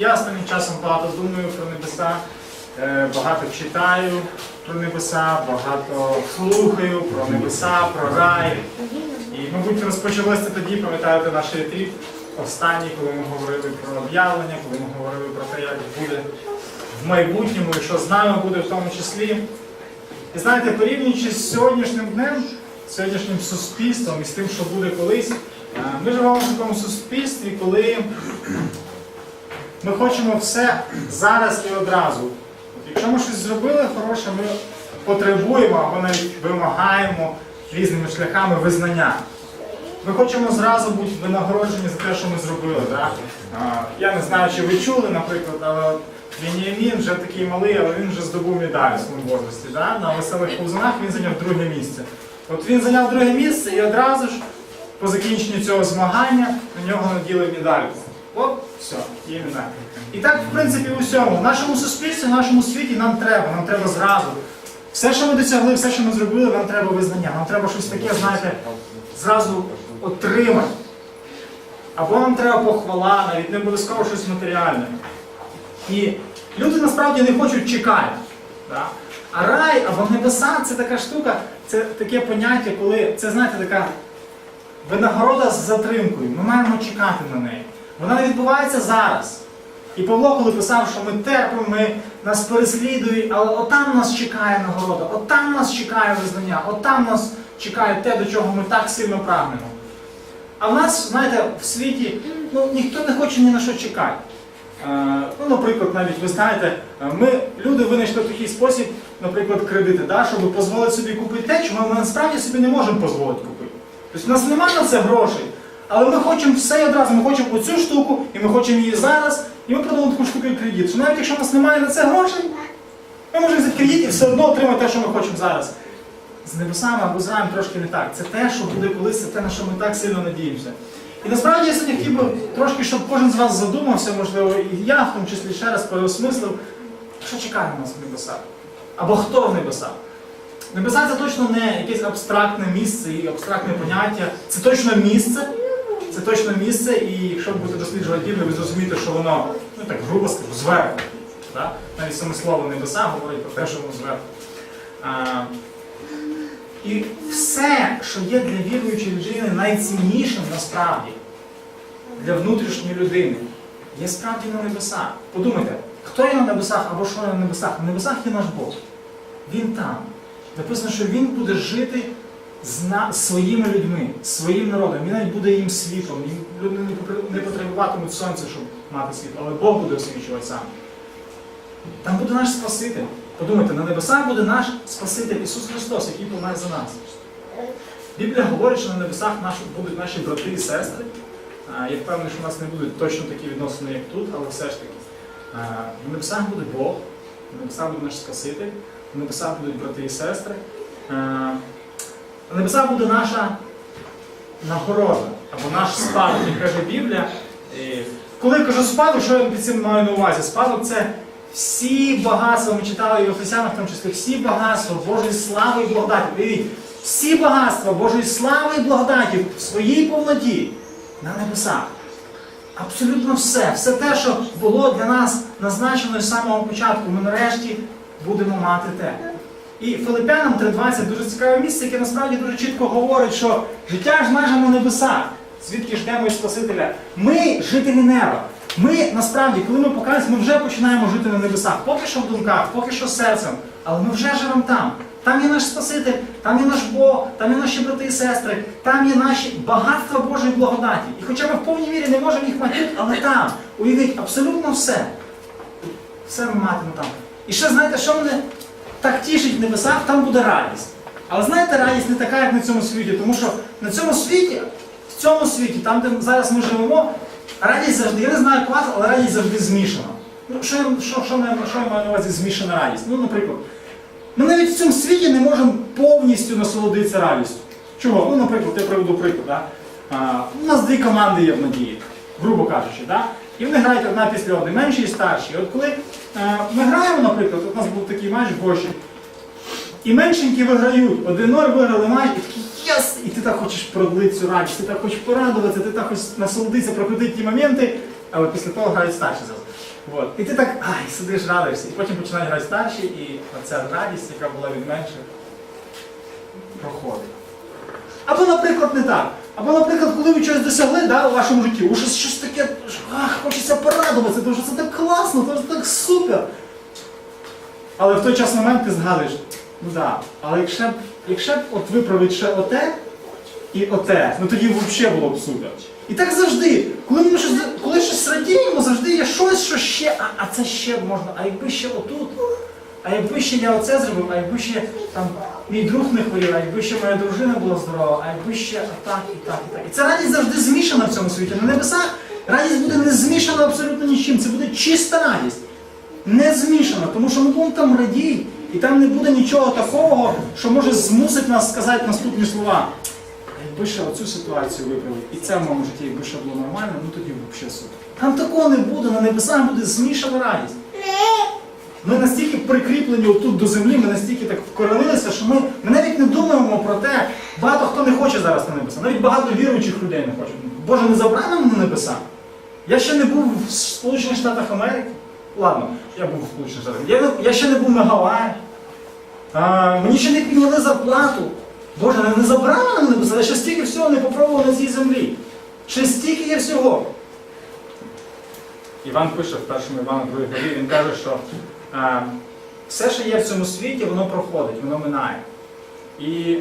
Я останнім часом багато думаю про небеса, е, багато читаю про небеса, багато слухаю про небеса, про рай. І, мабуть, розпочалося тоді, пам'ятаєте, наш ретріт останній, коли ми говорили про об'явлення, коли ми говорили про те, як буде в майбутньому, і що з нами буде в тому числі. І знаєте, порівнюючи з сьогоднішнім днем, з сьогоднішнім суспільством і з тим, що буде колись, е, ми живемо в такому суспільстві, коли ми хочемо все зараз і одразу. Якщо ми щось зробили хороше, ми потребуємо або навіть вимагаємо різними шляхами визнання. Ми хочемо зразу бути винагороджені за те, що ми зробили. Да? Я не знаю, чи ви чули, наприклад, але от Веніамін вже такий малий, але він вже здобув медаль в своєму возрасті. Да? На веселих повзунах він зайняв друге місце. От він зайняв друге місце і одразу ж по закінченню цього змагання на нього наділи медальку. Оп, все, є медаль. І так, в принципі, у всьому. В нашому суспільстві, в нашому світі нам треба, нам треба зразу. Все, що ми досягли, все, що ми зробили, нам треба визнання. Нам треба щось таке, знаєте, зразу отримати. Або нам треба похвала, навіть не обов'язково щось матеріальне. І люди насправді не хочуть чекати. Да? А рай або небеса це така штука, це таке поняття, коли це, знаєте, така винагорода з затримкою. Ми маємо чекати на неї. Вона не відбувається зараз. І Павло, коли писав, що ми терпимо, ми нас переслідують, але отам нас чекає нагорода, отам нас чекає визнання, отам нас чекає те, до чого ми так сильно прагнемо. А в нас, знаєте, в світі ну, ніхто не хоче ні на що чекати. Е, ну, наприклад, навіть ви знаєте, е, ми люди винайшли такий спосіб, наприклад, кредити, да, щоб дозволити собі купити те, чого ми насправді собі не можемо дозволити купити. Тобто в нас немає на це грошей, але ми хочемо все одразу, ми хочемо оцю штуку, і ми хочемо її зараз, і ми продаємо таку штуку як кредит. Що навіть якщо в нас немає на це грошей, ми можемо взяти кредит і все одно отримати те, що ми хочемо зараз. З небесами або з раєм трошки не так. Це те, що буде колись, це те, на що ми так сильно надіємося. І насправді я сьогодні хотів би трошки, щоб кожен з вас задумався, можливо, і я в тому числі ще раз переосмислив, що чекає нас в небесах. Або хто в небесах. Небеса це точно не якесь абстрактне місце і абстрактне поняття. Це точно місце. Це точно місце, і якщо будете досліджувати Біблію, ви зрозумієте, що воно, ну так грубо скажу, зверху. Да? Навіть саме слово небеса говорить про те, що воно зверху. А, і все, що є для віруючої людини найціннішим насправді для внутрішньої людини, є справді на небесах. Подумайте, хто є на небесах або що є на небесах? На небесах є наш Бог. Він там. Написано, що він буде жити своїми людьми, своїм народом. Він навіть буде їм світлом. Люди не потребуватимуть сонця, щоб мати світло, але Бог буде освічувати сам. Там буде наш Спаситель. Подумайте, на небесах буде наш Спаситель Ісус Христос, який помер за нас. Біблія говорить, що на небесах наші, будуть наші брати і сестри. Я впевнений, що у нас не будуть точно такі відносини, як тут, але все ж таки. На небесах буде Бог, на небесах буде наш Спаситель, на небесах будуть брати і сестри. А, На небесах буде наша нагорода або наш спадок, як каже Біблія. Коли я кажу спадок, що я під цим маю на увазі? Спадок це всі багатства, ми читали в Ефесянах, в тому числі, всі багатства Божої слави і благодаті. Уявіть, всі багатства Божої слави і благодаті в своїй повноті на небесах. Абсолютно все. Все те, що було для нас назначено з самого початку, ми нарешті будемо мати те. І Филипянам 3.20 дуже цікаве місце, яке насправді дуже чітко говорить, що життя ж наше на небесах. Звідки ждемо Спасителя? Ми жителі неба. Ми насправді, коли ми покаємося, ми вже починаємо жити на небесах. Поки що в думках, поки що серцем, але ми вже живемо там. Там є наш Спаситель, там є наш Бог, там є наші брати і сестри, там є наші багатства Божої благодаті. І хоча ми в повній мірі не можемо їх мати, але там, уявіть, абсолютно все. Все ми матимемо там. І ще знаєте, що мене так тішить в небесах, там буде радість. Але знаєте, радість не така, як на цьому світі, тому що на цьому світі, в цьому світі, там, де зараз ми живемо, радість завжди, я не знаю як вас, але радість завжди змішана. Ну, що, я- що, що, маю на увазі змішана радість? Ну, наприклад, ми навіть в цьому світі не можемо повністю насолодитися радістю. Чого? Ну, наприклад, я приведу приклад. Да? А, у нас дві команди є в надії, грубо кажучи. Да? І вони грають одна після одної, менші і старші. От коли е, ми граємо, наприклад, от у нас був такий матч в Гоші, і меншенькі виграють, 1-0 виграли матч, і такий єс! І ти так хочеш продлити цю радість, ти так хочеш порадуватися, ти так хочеш насолодитися, прокрутити ті моменти, але після того грають старші завжди. От. І ти так ай, сидиш, радуєшся, і потім починають грати старші, і оця радість, яка була від менших, проходить. Або, наприклад, не так. Або, наприклад, коли ви щось досягли да, у вашому житті, у щось, щось таке, ах, хочеться порадуватися, тому що це так класно, тому що так супер. Але в той час момент ти згадуєш, ну так, але якщо б, якщо от виправити ще оте і оте, ну тоді взагалі було б супер. І так завжди, коли ми щось, коли щось радіємо, завжди є щось, що ще, а, а це ще можна, а якби ще отут, а якби ще я оце зробив, а якби ще там мій друг не хворів, а якби ще моя дружина була здорова, а якби ще так і так і так. І ця радість завжди змішана в цьому світі. На небесах радість буде не змішана абсолютно нічим. Це буде чиста радість. Не змішана, тому що ми будемо там радій, і там не буде нічого такого, що може змусити нас сказати наступні слова. А Якби ще оцю ситуацію виправити, і це в моєму житті, якби ще було нормально, ну тоді взагалі супер. Там такого не буде, на небесах буде змішана радість. Ми настільки прикріплені отут до землі, ми настільки так вкоренилися, що ми, ми навіть не думаємо про те, багато хто не хоче зараз на небеса. Навіть багато віруючих людей не хочуть. Боже, не забрали мене на небеса. Я ще не був в Сполучених Штатах Америки. Ладно, я був в Сполучених Штатах. Я, я ще не був на Гаваї. Мені ще не підняли зарплату. Боже, не, забрали мене на небеса, я ще стільки всього не попробував на цій землі. Ще стільки є всього. Іван пише в першому Івану 2 главі, він каже, що все, що є в цьому світі, воно проходить, воно минає. І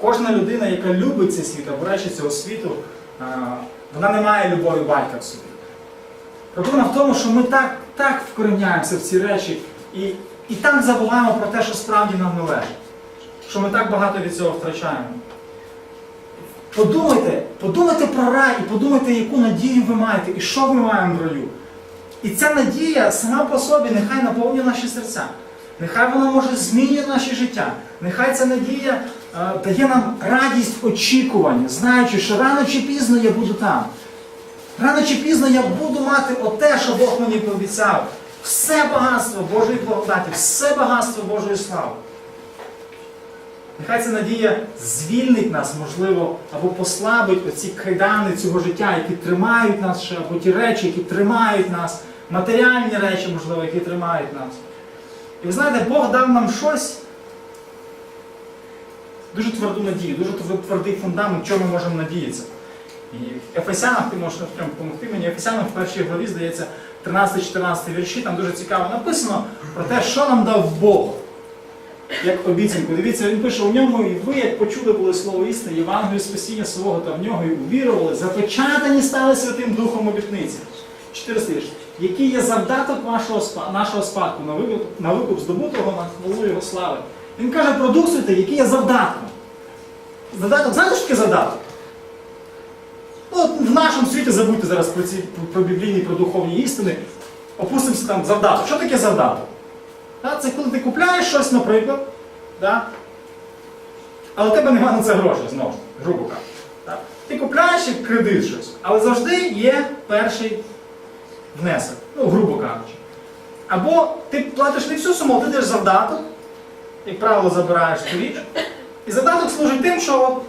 кожна людина, яка любить цей світ, або цього світу, е, вона не має любові батька в собі. Проблема в тому, що ми так, так вкореняємося в ці речі і, і так забуваємо про те, що справді нам належить. Що ми так багато від цього втрачаємо. Подумайте, подумайте про рай і подумайте, яку надію ви маєте і що ви маємо в раю. І ця надія сама по собі нехай наповнює наші серця. Нехай вона може змінює наше життя. Нехай ця надія е, дає нам радість очікування, знаючи, що рано чи пізно я буду там. Рано чи пізно я буду мати оте, що Бог мені пообіцяв. Все багатство Божої благодаті, все багатство Божої слави. Нехай ця надія звільнить нас, можливо, або послабить оці кайдани цього життя, які тримають нас ще, або ті речі, які тримають нас, матеріальні речі, можливо, які тримають нас. І ви знаєте, Бог дав нам щось, дуже тверду надію, дуже твердий фундамент, чому ми можемо надіятися. І в Ефесянах, ти можеш допомогти мені, Ефесянам в першій главі, здається, 13-14 вірші, там дуже цікаво написано про те, що нам дав Бог як обіцянку. Дивіться, він пише у ньому, і ви, як почули були слово істини, Євангелію спасіння свого та в нього і увірували, запечатані стали Святим Духом обітниці. Чотири вірш. Який є завдаток вашого, спа- нашого спадку на викуп, на викуп здобутого на хвалу Його слави. Він каже, продукцюйте, який є завдатком. Задаток, знаєте, що таке задаток? Ну, в нашому світі забудьте зараз про ці про, біблійні, про духовні істини. Опустимося там завдаток. Що таке завдаток? Та, Це коли ти купляєш щось, наприклад, да? але у тебе немає на це грошей, знову ж, грубо кажучи. так? Ти купляєш як кредит щось, але завжди є перший внесок, ну, грубо кажучи. Або ти платиш не всю суму, ти йдеш завдаток, як правило, забираєш цю річ. І завдаток служить тим, що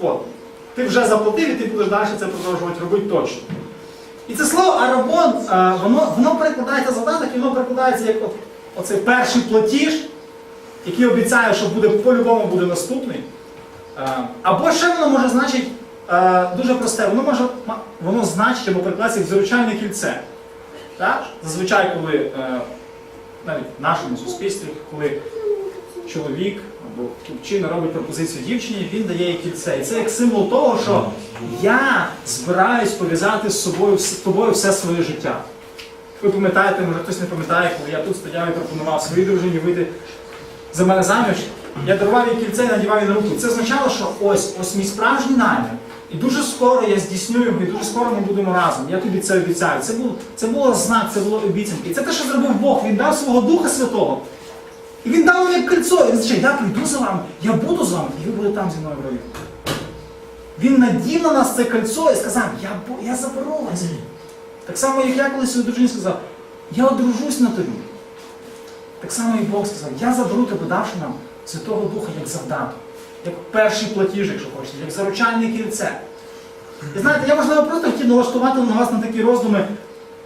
от, ти вже заплатив і ти будеш далі це продовжувати робити точно. І це слово арабон, воно, воно перекладається завдаток, і воно перекладається як от, оцей перший платіж, який обіцяє, що буде по-любому буде наступний. Або ще воно може значити е, дуже просте, воно може воно значить або перекладається як заручальне кільце. Так? Зазвичай, коли е, навіть в нашому суспільстві, коли чоловік або хлопчина робить пропозицію дівчині, він дає їй кільце. І це як символ того, що я збираюсь пов'язати з собою з тобою все своє життя. Ви пам'ятаєте, може хтось не пам'ятає, коли я тут стояв і пропонував своїй дружині вийти за мене заміж, я дарував їй кільце і надівав їй на руку. Це означало, що ось ось мій справжній намір. І дуже скоро я здійсню його, і дуже скоро ми будемо разом. Я тобі це обіцяю. Це було, це було знак, це було обіцянки. І це те, що зробив Бог. Він дав свого Духа Святого. І він дав мені кольцо. І він сказав, я прийду за вами, я буду з вами, і ви будете там зі мною в раю. Він надів на нас це кольцо і сказав, я, я заберу вас. Так само, як я колись своїй дружині сказав, я одружусь на тобі. Так само і Бог сказав, я заберу тебе, давши нам Святого Духа як завдаток, як перший платіж, якщо хочете, як заручальне кільце. І знаєте, я можливо просто хотів налаштувати на вас на такі роздуми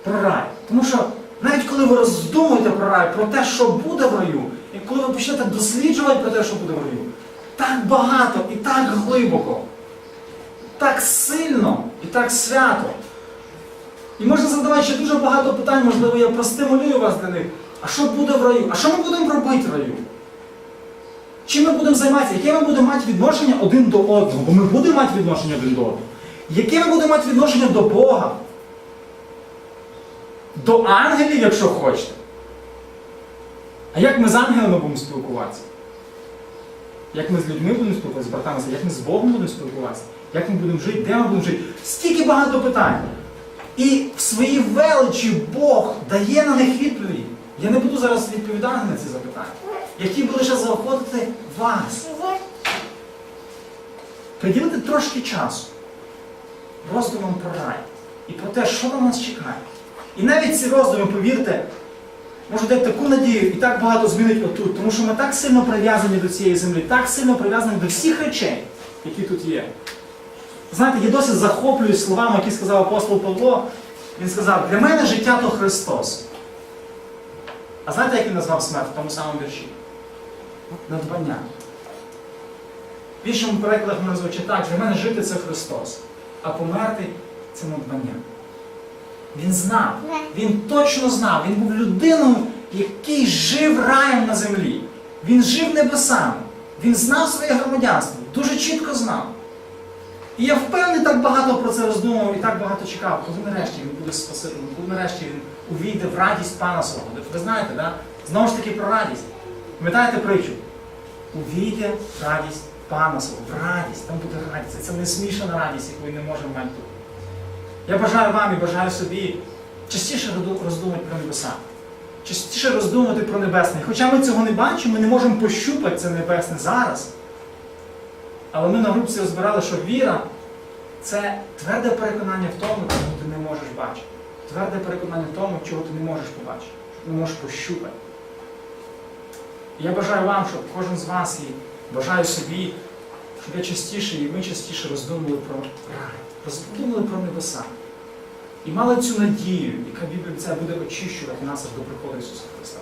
про рай. Тому що навіть коли ви роздумуєте про рай, про те, що буде в раю, і коли ви почнете досліджувати про те, що буде в раю, так багато і так глибоко, так сильно і так свято. І можна задавати ще дуже багато питань, можливо, я простимулюю вас для них. А що буде в раю? А що ми будемо робити в раю? Чим ми будемо займатися? Яке ми будемо мати відношення один до одного? Бо ми будемо мати відношення один до одного. Яке ми будемо мати відношення до Бога? До ангелів, якщо хочете. А як ми з ангелами будемо спілкуватися? Як ми з людьми будемо спілкуватися, з братами, як ми з Богом будемо спілкуватися? Як ми будемо жити, де ми будемо жити? Стільки багато питань. І в своїй величі Бог дає на них відповіді. Я не буду зараз відповідати на ці запитання. Я хотів би лише заохотити вас. Приділити трошки часу роздумам про рай і про те, що на нас чекає. І навіть ці роздуми, повірте, можуть дати таку надію і так багато змінить отут, тому що ми так сильно прив'язані до цієї землі, так сильно прив'язані до всіх речей, які тут є. Знаєте, я досить захоплююсь словами, які сказав апостол Павло. Він сказав, для мене життя то Христос. А знаєте, як він назвав смерть в тому самому вірші? Надбання. В іншому перекладах воно звучить так, для мене жити це Христос, а померти це надбання. Він знав, він точно знав, він був людиною, який жив раєм на землі. Він жив небесами, він знав своє громадянство, дуже чітко знав. І я впевнений, так багато про це роздумував і так багато чекав, коли нарешті він буде спасителем, коли нарешті він увійде в радість Пана свого. Ви знаєте, да? знову ж таки про радість. Пам'ятаєте притчу? Увійде радість Пана свого, в радість, там буде радість. Це не смішана радість, яку ми не можемо мати тут. Я бажаю вам і бажаю собі частіше роздумувати про небеса, частіше роздумувати про небесне. Хоча ми цього не бачимо, ми не можемо пощупати це небесне зараз. Але ми на групці розбирали, що віра це тверде переконання в тому, чого ти не можеш бачити. Тверде переконання в тому, чого ти не можеш побачити, що ти не можеш пощупати. Я бажаю вам, щоб кожен з вас і бажаю собі, щоб я частіше і ми частіше роздумували про рай, роздумували про небеса. І мали цю надію, яка Біблія буде очищувати нас аж до приходу Ісуса Христа.